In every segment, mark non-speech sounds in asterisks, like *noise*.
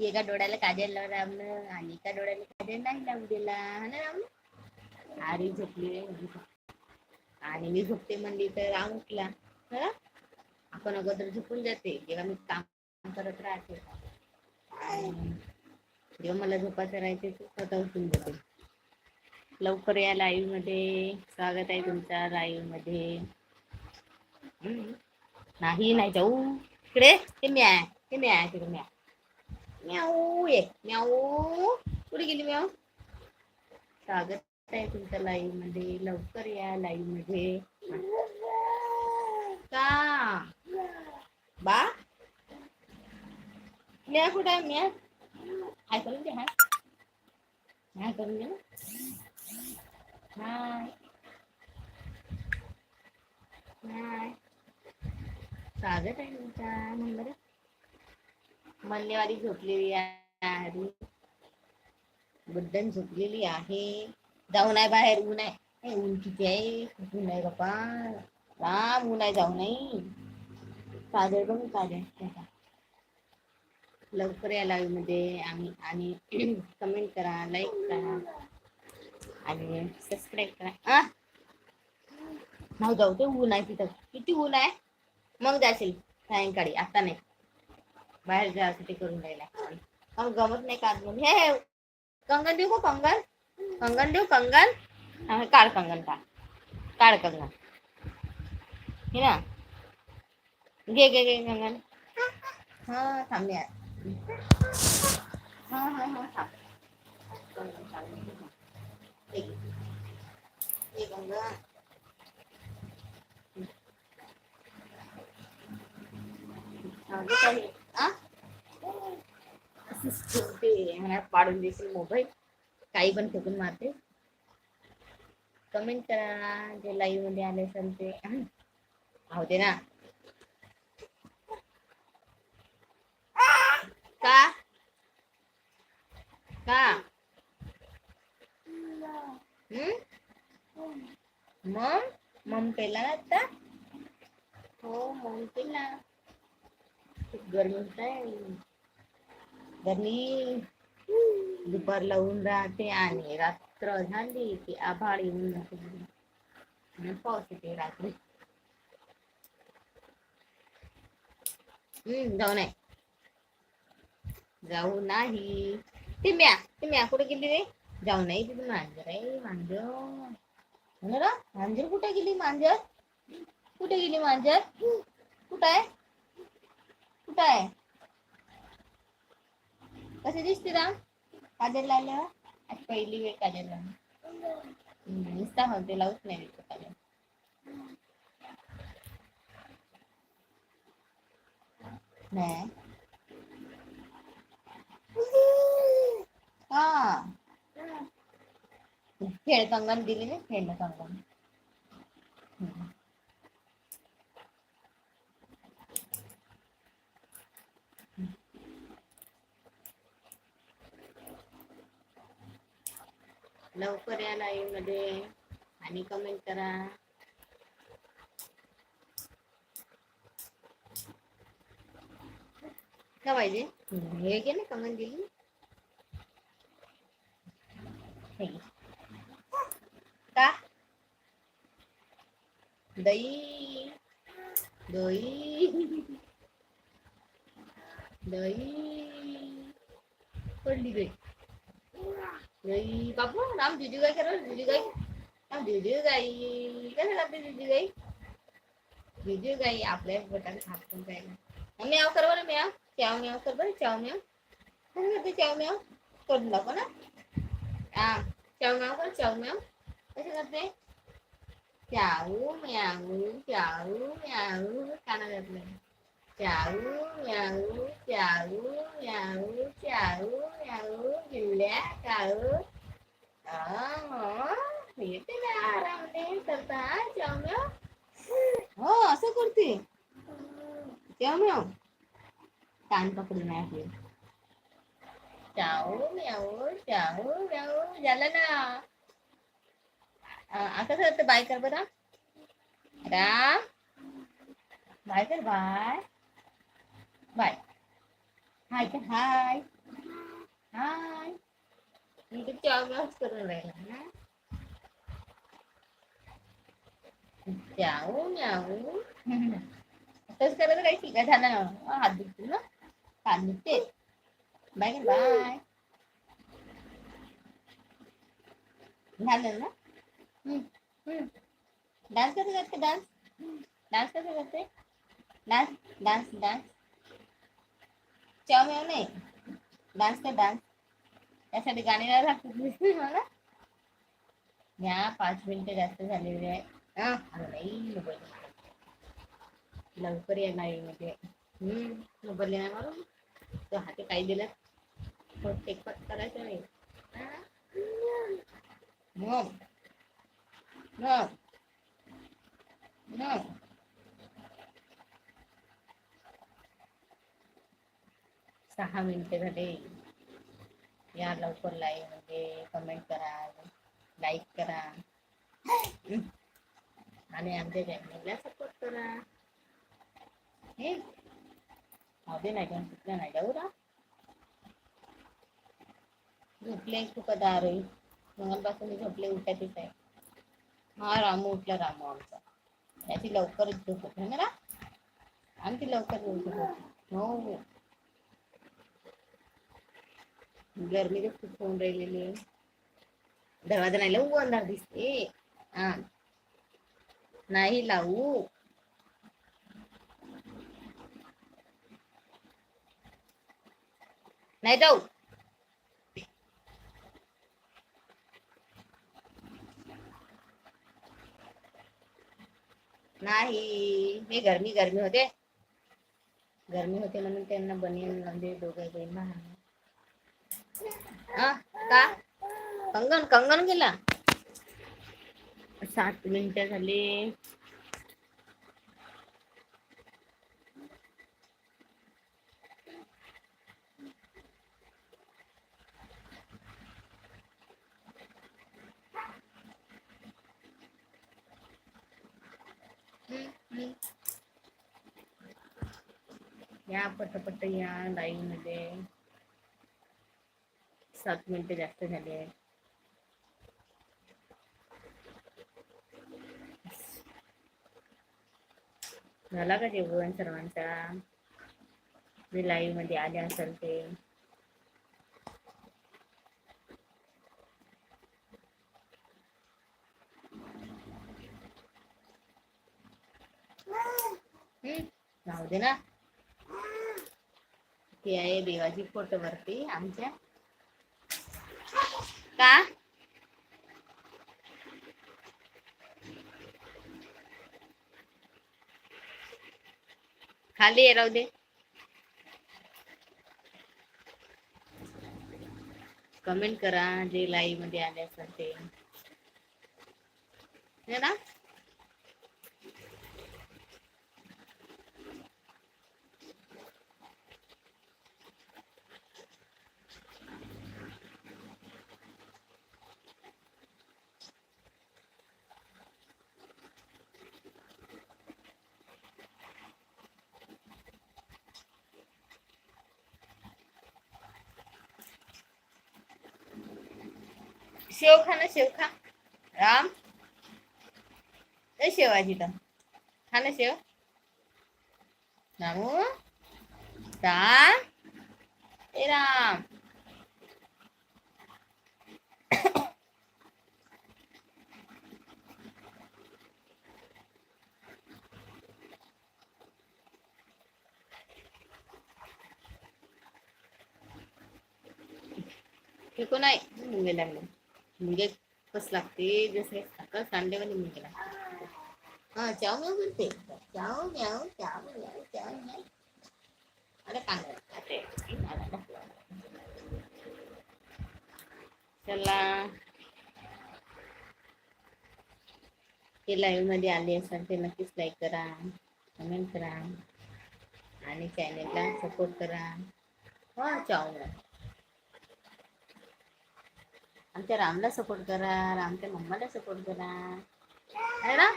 एका डोळ्याला काजल लावून रामनं आणि एका डोळ्याला काजल नाही लावून दिला हा ना राम आरी झोपली आणि मी झोपते म्हणली तर राम उठला आपण अगोदर झोपून जाते जेव्हा मी काम करत राहते जेव्हा मला झोपायचं राहते ते स्वतः उठून जाते लवकर या लाईव्हमध्ये स्वागत आहे तुमचा लाईव्हमध्ये. नाही नाही जाऊ. इकडे ते मी आहे ते मी आहे तिकडे म्या म्याऊ ये म्याऊ कुठे गेली म्याऊ स्वागत आहे तुमच्या लाईव्हमध्ये लवकर या लाईव्हमध्ये का बा म्या कुठे आहे म्या हाय करून दे हाय हाय करून दे हाय हाय स्वागत आहे तुमचा नंबर मल्लेवारी झोपलेली आहे. बुद्धन झोपलेली आहे. जाऊ नाही बाहेर ऊन आहे. ऊन किती आहे? खूप ऊन आहे बापा राम ऊन आहे जाऊ नाही. काजळ बघ काजळ. लवकर या लाईव्हमध्ये आम्ही आणि कमेंट *clears throat* करा लाईक करा. आणि सबस्क्राईब करा. आ? नाही जाऊ ते ऊन आहे तिथं. किती ऊन आहे? मग जाशील. सायंकाळी. आता नाही. बाहेर जायसाठी करून राहिला मग गमत नाही काढ म्हणून हे हे, कंगन देऊ का कंगन कंगन देऊ कंगन हा, काढ कंगन काढ काढ कंगन हे ना घे घे घे कंगन हा थांब यार हा हा हा थांब कंगन थांब. हे घे. हे असंच ठेवते मला पाडून देशील मोबाईल. काही पण फेकून मारते. कमेंट करा. जे लाईव्हमध्ये आले असेल ते. राहू दे ना. का? का? हम्म? मग मम पेला ना आता? हो मम पेला खूप होत आहे. गरमी दुपारला ऊन राहते आणि रात्र झाली की आभाळ येऊन जाते. आणि पाऊस येते रात्री. हम्म जाऊ नाही. जाऊ नाही. ती म्या ती म्या कुठे गेली रे? जाऊ नाही तिथे मांजर आहे मांजर. हो ना मांजर कुठे गेली मांजर? कुठे गेली मांजर? कुठं आहे? कुठं आहे? कसे दिसते राम काजल लावल्यावर? आज पहिली वेळ काजल लावली नुसता म्हणते लावूच नाही देतो काजल. नाही. हा. खेळ कंगन दिली ना खेळ कंगन. लवकर या लाईव्हमध्ये आणि कमेंट करा. का पाहिजे हे घे ना कमेंट दिली का? दही. दही. दही. पडली गई गई बापू नाम जुजू गाई करो जुजू गाई नाम जुजू गाई कसं लागते जुजू गाई जुजू गाई आपल्या पोटात हातून जायला म्याव कर बरं म्याव च्याव म्याव कर बरं च्याव म्याव कसं करते च्याव म्याव करून दाखव ना हा च्याव म्याव कर च्याव म्याव कसं करते च्याऊ म्याऊ च्याऊ म्याऊ काना घातलं च्याऊ म्याऊ च्याऊ म्याऊ च्याऊ म्याऊ गिल्ल्या काऊ येते ना आरामने करता च्याऊ म्याऊ हो असं करते च्याऊ म्याऊ कान पकडून आहे च्याऊ म्याऊ च्याऊ म्याऊ झालं ना कसं करते बाय कर बरं राम बाय कर बाय बाय हाय कर हाय हाय मी तर चावच करून राहिला ना जाऊ जाऊ तसं करायचं काही ठीक आहे झालं ना हात दुखतो ना हात दुखते बाय बाय झालं ना डान्स कसं करते डान्स डान्स कसं करते डान्स डान्स डान्स चाव नाही. डान्स कर डान्स त्यासाठी गाणी नाही लागतात मला. या पाच मिनिटं जास्त झालेली आहे हा नाही लवकर येणार आहे म्हणजे हम्म मोबाईल येणार मला तो हाती काही दिलं. तो टेकपट करायचं नाही. मग. मग. मग. सहा मिनटे झाले. या लवकर लाईव्ह म्हणजे कमेंट करा लाईक करा. आणि आमच्या चॅनलला सपोर्ट करा. हे. हवे नाही जाऊन कुठलं नाही जाऊ रा झोपले खूप दार मंगलपासून मी झोपले उठायचीच आहे. हा रामू उठला रामू आमचा. त्याची लवकरच झोप होते ना? रा? आमची लवकर झोप होती. हो. हो. गर्मी तर खूप होऊन राहिलेली आहे. दरवाजा नाही लावू अंधार दिसते. हा. नाही लावू. नाही जाऊ. नाही हे गरमी गरमी होते. गरमी होते म्हणून त्यांना बनियन म्हणजे दोघं बहीण का? कंगन कंगन गेला. सात मिनिटं झाली. या पटपट या लाईव्हमध्ये सात मिनिटं जास्त झाली आहे झाला का जेवण सर्वांचा? मी लाईव्हमध्ये आले असेल ते. हम्म, दे ना. ती आहे देवाची फोटो वरती आमच्या का? खाली राहू दे. कमेंट करा जे लाईव्हमध्ये आले असेल ते. ना? शेव खा ना शेव खा राम ए शेवाजी तर खा ना शेव रामू राम ए राम फेकू नाही मुंगे लागले म्हणजे कस लागते? जसे सकाळ सांडेवाली मी लागते हा चाव म्याव करते चाव म्याव चाव म्याव चाव म्याव अरे कांदा चला. ते लाईव्हमध्ये आले असाल ते नक्कीच लाईक करा कमेंट करा. आणि चॅनेलला सपोर्ट करा. हा चाव म्याव आमच्या रामला सपोर्ट करा रामच्या मम्माला सपोर्ट करा. है ना?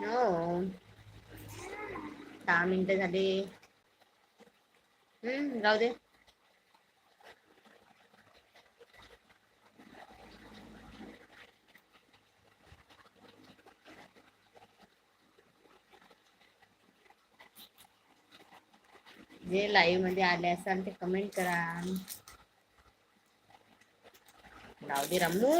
हो. दहा मिनिटं झाले. हम्म जाऊ दे. जे लाईव्हमध्ये आले असाल ते कमेंट करा. राहू दे रामू